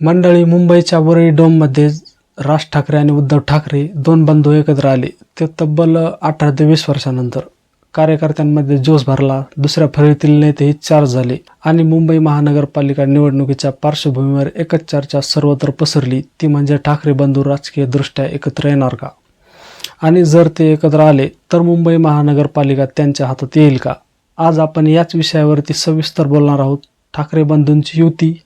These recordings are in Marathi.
मंडळी मुंबईच्या वरळी डोममध्ये राज ठाकरे आणि उद्धव ठाकरे दोन बंधू एकत्र आले. ते तब्बल अठरा ते वीस वर्षानंतर. कार्यकर्त्यांमध्ये जोश भरला. दुसऱ्या फळीतील नेतेही चार झाले. आणि मुंबई महानगरपालिका निवडणुकीच्या पार्श्वभूमीवर एकच चर्चा सर्वत्र पसरली. ती म्हणजे ठाकरे बंधू राजकीयदृष्ट्या एकत्र येणार का? आणि जर ते एकत्र आले तर मुंबई महानगरपालिका त्यांच्या हातात येईल का? आज आपण याच विषयावरती सविस्तर बोलणार आहोत. ठाकरे बंधूंची युती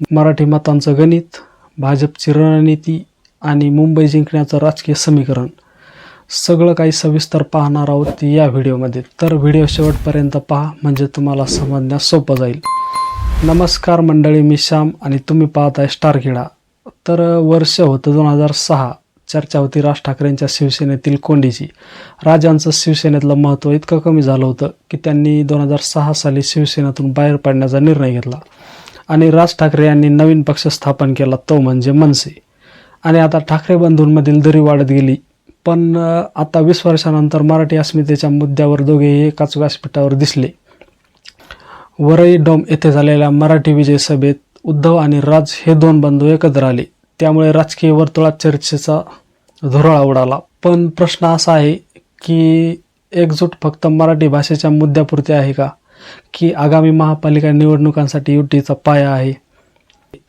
मराठी मतांचं गणित भाजपची रणनीती आणि मुंबई जिंकण्याचं राजकीय समीकरण. सगळं काही सविस्तर पाहणार आहोत या व्हिडिओमध्ये. तर व्हिडिओ शेवटपर्यंत पहा म्हणजे तुम्हाला समजण्यास सोपं जाईल. नमस्कार मंडळी मी श्याम आणि तुम्ही पाहत आहे स्टार क्रीडा तर वर्ष होतं दोन हजार सहा. चर्चा होती राज ठाकरेंच्या शिवसेनेतील कोंडीची. राजांचं शिवसेनेतलं महत्त्व इतकं कमी झालं होतं की त्यांनी दोन हजार सहा साली शिवसेनेतून बाहेर पडण्याचा निर्णय घेतला. आणि राज ठाकरे यांनी नवीन पक्ष स्थापन केला तो म्हणजे मनसे. आणि आता ठाकरे बंधूंमधील दरी वाढत गेली. पण आता वीस वर्षानंतर मराठी अस्मितेच्या मुद्द्यावर दोघेही एकाच व्यासपीठावर दिसले. वरई डोम येथे झालेल्या मराठी विजय सभेत उद्धव आणि राज हे दोन बंधू एकत्र आले. त्यामुळे राजकीय वर्तुळात चर्चेचा धुरळा उडाला. पण प्रश्न असा आहे की एकजूट फक्त मराठी भाषेच्या मुद्द्यापुरती आहे का? की आगामी महापालिका निवडणुकांसाठी युतीचा पाया आहे.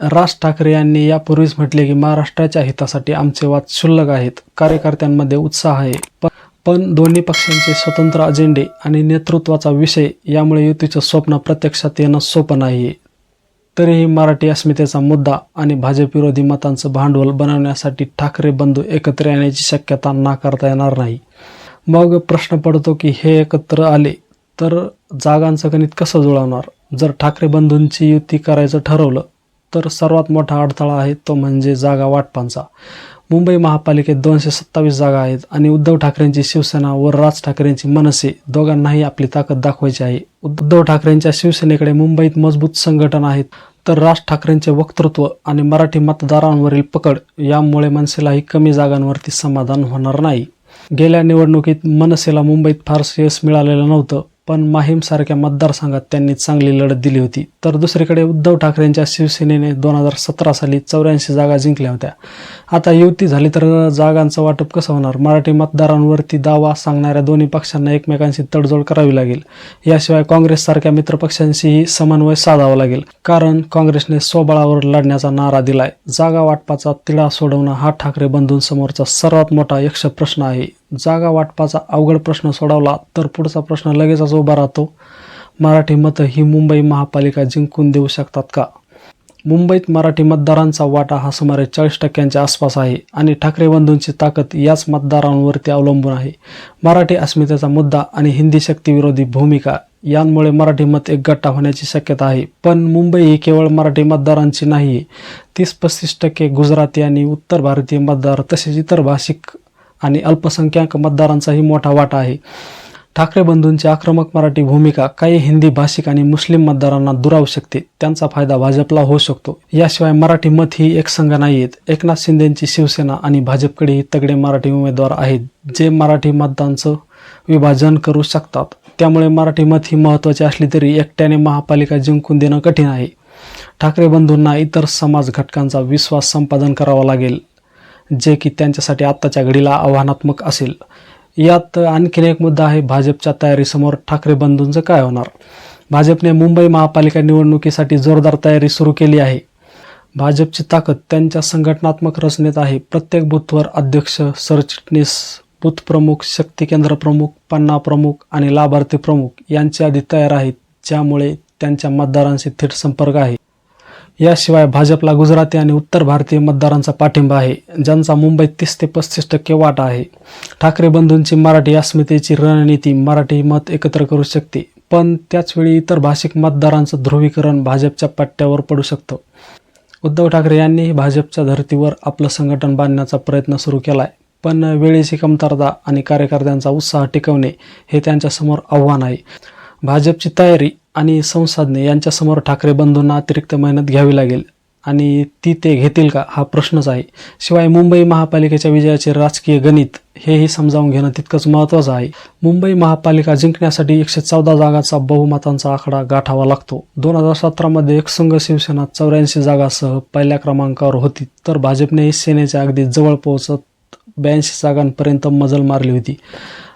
राज ठाकरे यांनी यापूर्वीच म्हटले की महाराष्ट्राच्या हितासाठी आमचे वाद क्षुल्लक आहेत. कार्यकर्त्यांमध्ये उत्साह आहे. पण दोन्ही पक्षांचे स्वतंत्र अजेंडे आणि नेतृत्वाचा विषय यामुळे युतीचं स्वप्न प्रत्यक्षात येणं सोपं नाही तरीही मराठी अस्मितेचा मुद्दा आणि भाजप विरोधी मतांचं भांडवल बनवण्यासाठी ठाकरे बंधू एकत्र येण्याची शक्यता नाकारता येणार नाही. मग प्रश्न पडतो की हे एकत्र आले तर जागांचं गणित कसं जुळवणार? जर ठाकरे बंधूंची युती करायचं ठरवलं तर सर्वात मोठा अडथळा आहे तो म्हणजे जागा वाटपांचा. मुंबई महापालिकेत दोनशे सत्तावीस जागा आहेत आणि उद्धव ठाकरेंची शिवसेना व राज ठाकरेंची मनसे दोघांनाही आपली ताकद दाखवायची आहे. उद्धव ठाकरेंच्या शिवसेनेकडे मुंबईत मजबूत संघटन आहेत तर राज ठाकरेंचे वक्तृत्व आणि मराठी मतदारांवरील पकड यामुळे मनसेलाही कमी जागांवरती समाधान होणार नाही. गेल्या निवडणुकीत मनसेला मुंबईत फारसे यश मिळालेलं नव्हतं पण माहीमसारख्या मतदारसंघात त्यांनी चांगली लढत दिली होती. तर दुसरीकडे उद्धव ठाकरेंच्या शिवसेनेने दोन हजार सतरा साली चौऱ्याऐंशी जागा जिंकल्या होत्या. आता युती झाली तर जागांचं वाटप कसं होणार? मराठी मतदारांवरती दावा सांगणाऱ्या दोन्ही पक्षांना एकमेकांशी तडजोड करावी लागेल. याशिवाय काँग्रेससारख्या मित्रपक्षांशीही समन्वय साधावा लागेल. कारण काँग्रेसने स्वबळावर लढण्याचा नारा दिलाय. जागा वाटपाचा तिढा सोडवणं हा ठाकरे बंधूंसमोरचा सर्वात मोठा यक्ष प्रश्न आहे. जागा वाटपाचा अवघड प्रश्न सोडवला तर पुढचा प्रश्न लगेचच उभा राहतो. मराठी मतं ही मुंबई महापालिका जिंकून देऊ शकतात का? मुंबईत मराठी मतदारांचा वाटा हा सुमारे चाळीस टक्क्यांच्या आसपास आहे आणि ठाकरे बंधूंची ताकद याच मतदारांवरती अवलंबून आहे. मराठी अस्मितेचा मुद्दा आणि हिंदी शक्तीविरोधी भूमिका यांमुळे मराठी मत एक गट्टा होण्याची शक्यता आहे. पण मुंबई ही केवळ मराठी मतदारांची नाही तीस पस्तीस टक्के गुजराती आणि उत्तर भारतीय मतदार तसेच इतर भाषिक आणि अल्पसंख्याक मतदारांचाही मोठा वाटा आहे. ठाकरे बंधूंची आक्रमक मराठी भूमिका काही हिंदी भाषिक आणि मुस्लिम मतदारांना दुरावू शकते. त्यांचा फायदा भाजपला होऊ शकतो. याशिवाय मराठी मत ही एक संघ नाही आहेत एकनाथ शिंदेंची शिवसेना आणि भाजपकडेही तगडे मराठी उमेदवार आहेत जे मराठी मतदांचं विभाजन करू शकतात. त्यामुळे मराठी मत ही महत्त्वाची असली तरी एकट्याने महापालिका जिंकून देणं कठीण आहे. ठाकरे बंधूंना इतर समाज घटकांचा विश्वास संपादन करावा लागेल जे की त्यांच्यासाठी आत्ताच्या घडीला आव्हानात्मक असेल. यात आणखीन एक मुद्दा आहे भाजपच्या तयारीसमोर ठाकरे बंधूंचं काय होणार? भाजपने मुंबई महापालिका निवडणुकीसाठी जोरदार तयारी सुरू केली आहे. भाजपची ताकद त्यांच्या संघटनात्मक रचनेत आहे. प्रत्येक बूथवर अध्यक्ष सरचिटणीस बूथ प्रमुख शक्ती केंद्र प्रमुख पन्ना प्रमुख आणि लाभार्थी प्रमुख यांची आधी तयार आहेत ज्यामुळे त्यांच्या मतदारांशी थेट संपर्क आहे. याशिवाय भाजपला गुजराती आणि उत्तर भारतीय मतदारांचा पाठिंबा आहे ज्यांचा मुंबईत तीस ते पस्तीस टक्के वाटा आहे. ठाकरे बंधूंची मराठी अस्मितेची रणनीती मराठी मत एकत्र करू शकते पण त्याचवेळी इतर भाषिक मतदारांचं ध्रुवीकरण भाजपच्या पट्ट्यावर पडू शकतं. उद्धव ठाकरे यांनीही भाजपच्या धर्तीवर आपलं संघटन बांधण्याचा प्रयत्न सुरू केला आहे पण वेळेची कमतरता आणि कार्यकर्त्यांचा उत्साह टिकवणे हे त्यांच्यासमोर आव्हान आहे. भाजपची तयारी आणि संसाधने यांच्यासमोर ठाकरे बंधूंना अतिरिक्त मेहनत घ्यावी लागेल. आणि ती ते घेतील का? हा प्रश्नच आहे. शिवाय मुंबई महापालिकेच्या विजयाचे राजकीय गणित हेही समजावून घेणं तितकंच महत्त्वाचं आहे. मुंबई महापालिका जिंकण्यासाठी एकशे चौदा जागांचा बहुमतांचा आकडा गाठावा लागतो. दोन हजार सतरामध्ये एकसंघ शिवसेना चौऱ्याऐंशी जागासह पहिल्या क्रमांकावर होती. तर भाजपनेही सेनेच्या अगदी जवळ पोहोचत ब्याऐंशी जागांपर्यंत मजल मारली होती.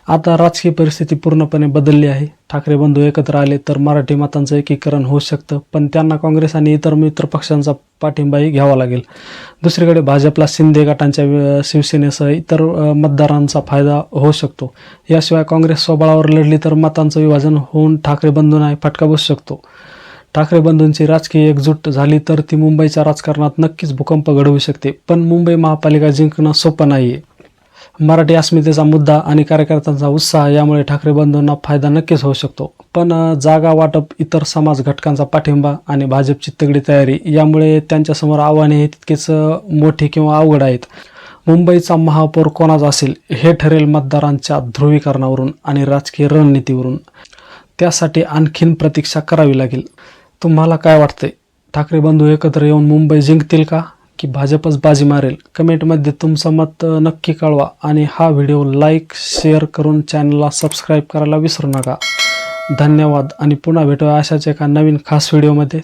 आता राजकीय परिस्थिती पूर्णपणे बदलली आहे. ठाकरे बंधू एकत्र आले तर मराठी मतांचं एकीकरण होऊ शकतं पण त्यांना काँग्रेस आणि इतर मित्र पक्षांचा पाठिंबाही घ्यावा लागेल. दुसरीकडे भाजपला शिंदे गटांच्या शिवसेनेसह इतर मतदारांचा फायदा होऊ शकतो. याशिवाय काँग्रेस स्वबळावर लढली तर मतांचं विभाजन होऊन ठाकरे बंधूंना फटका बसू शकतो. ठाकरे बंधूंची राजकीय एकजूट झाली तर ती मुंबईच्या राजकारणात नक्कीच भूकंप घडवू शकते पण मुंबई महापालिका जिंकणं सोपं नाही आहे मराठी अस्मितेचा मुद्दा आणि कार्यकर्त्यांचा उत्साह यामुळे ठाकरे बंधूंना फायदा नक्कीच होऊ शकतो. पण जागा वाटप इतर समाज घटकांचा पाठिंबा आणि भाजपची तगडी तयारी यामुळे त्यांच्यासमोर आव्हाने हे तितकेच मोठी किंवा अवघड आहेत. मुंबईचा महापौर कोणाचा असेल हे ठरेल मतदारांच्या ध्रुवीकरणावरून आणि राजकीय रणनीतीवरून. त्यासाठी आणखीन प्रतीक्षा करावी लागेल. तुम्हाला काय वाटते ठाकरे बंधू एकत्र येऊन मुंबई जिंकतील का? की भाजपच बाजी मारेल. कमेंटमध्ये तुमचं मत नक्की कळवा. आणि हा व्हिडिओ लाईक शेअर करून चॅनलला सबस्क्राईब करायला विसरू नका. धन्यवाद. आणि पुन्हा भेटूया अशाच एका नवीन खास व्हिडिओमध्ये.